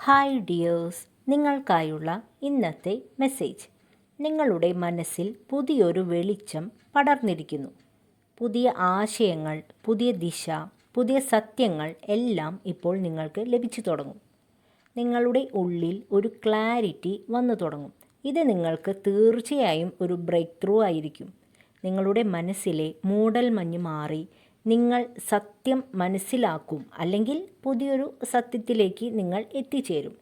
Hi dears നിങ്ങൾക്കായുള്ള ഇന്നത്തെ message നിങ്ങളുടെ മനസ്സിൽ പുതിയൊരു വെളിച്ചം പടർന്നിരിക്കുന്നു. പുതിയ ആശയങ്ങൾ പുതിയ ദിശ പുതിയ സത്യങ്ങൾ എല്ലാം ഇപ്പോൾ നിങ്ങൾക്ക് ലഭിച്ചു തുടങ്ങും. നിങ്ങളുടെ ഉള്ളിൽ ഒരു ക്ലാരിറ്റി വന്നു തുടങ്ങും. ഇത് നിങ്ങൾക്ക് തീർച്ചയായും ഒരു ബ്രേക്ക് ത്രൂ ആയിരിക്കും. നിങ്ങളുടെ മനസ്സിലെ മൂടൽ മഞ്ഞ് മാറി നിങ്ങൾ സത്യം മനസ്സിലാക്കും അല്ലെങ്കിൽ പുതിയൊരു സത്യത്തിലേക്ക് നിങ്ങൾ എത്തിച്ചേരും.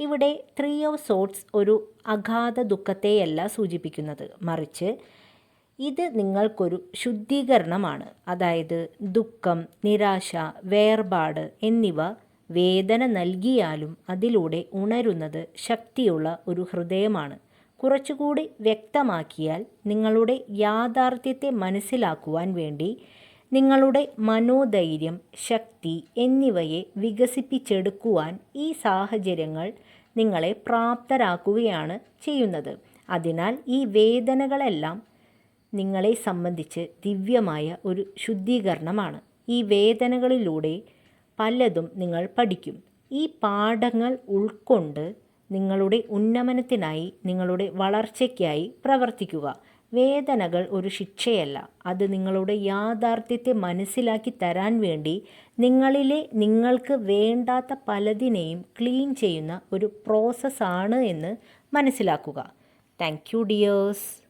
ഇവിടെ ത്രീ ഓഫ് സോട്ട്സ് ഒരു അഗാധ ദുഃഖത്തെയല്ല സൂചിപ്പിക്കുന്നത്. മറിച്ച് ഇത് നിങ്ങൾക്കൊരു ശുദ്ധീകരണമാണ്. അതായത് ദുഃഖം നിരാശ വേർപാട് എന്നിവ വേദന നൽകിയാലും അതിലൂടെ ഉണരുന്നത് ശക്തിയുള്ള ഒരു ഹൃദയമാണ്. കുറച്ചുകൂടി വ്യക്തമാക്കിയാൽ നിങ്ങളുടെ യാഥാർത്ഥ്യത്തെ മനസ്സിലാക്കുവാൻ വേണ്ടി നിങ്ങളുടെ മനോധൈര്യം ശക്തി എന്നിവയെ വികസിപ്പിച്ചെടുക്കുവാൻ ഈ സാഹചര്യങ്ങൾ നിങ്ങളെ പ്രാപ്തരാക്കുകയാണ് ചെയ്യുന്നത്. അതിനാൽ ഈ വേദനകളെല്ലാം നിങ്ങളെ സംബന്ധിച്ച് ദിവ്യമായ ഒരു ശുദ്ധീകരണമാണ്. ഈ വേദനകളിലൂടെ പലതും നിങ്ങൾ പഠിക്കും. ഈ പാഠങ്ങൾ ഉൾക്കൊണ്ട് നിങ്ങളുടെ ഉന്നമനത്തിനായി നിങ്ങളുടെ വളർച്ചയ്ക്കായി പ്രവർത്തിക്കുക. വേദനകൾ ഒരു ശിക്ഷയല്ല. അത് നിങ്ങളുടെ യാഥാർത്ഥ്യത്തെ മനസ്സിലാക്കി തരാൻ വേണ്ടി നിങ്ങളിലെ നിങ്ങൾക്ക് വേണ്ടാത്ത പലതിനെയും ക്ലീൻ ചെയ്യുന്ന ഒരു പ്രോസസ്സാണ് എന്ന് മനസ്സിലാക്കുക. Thank you dears.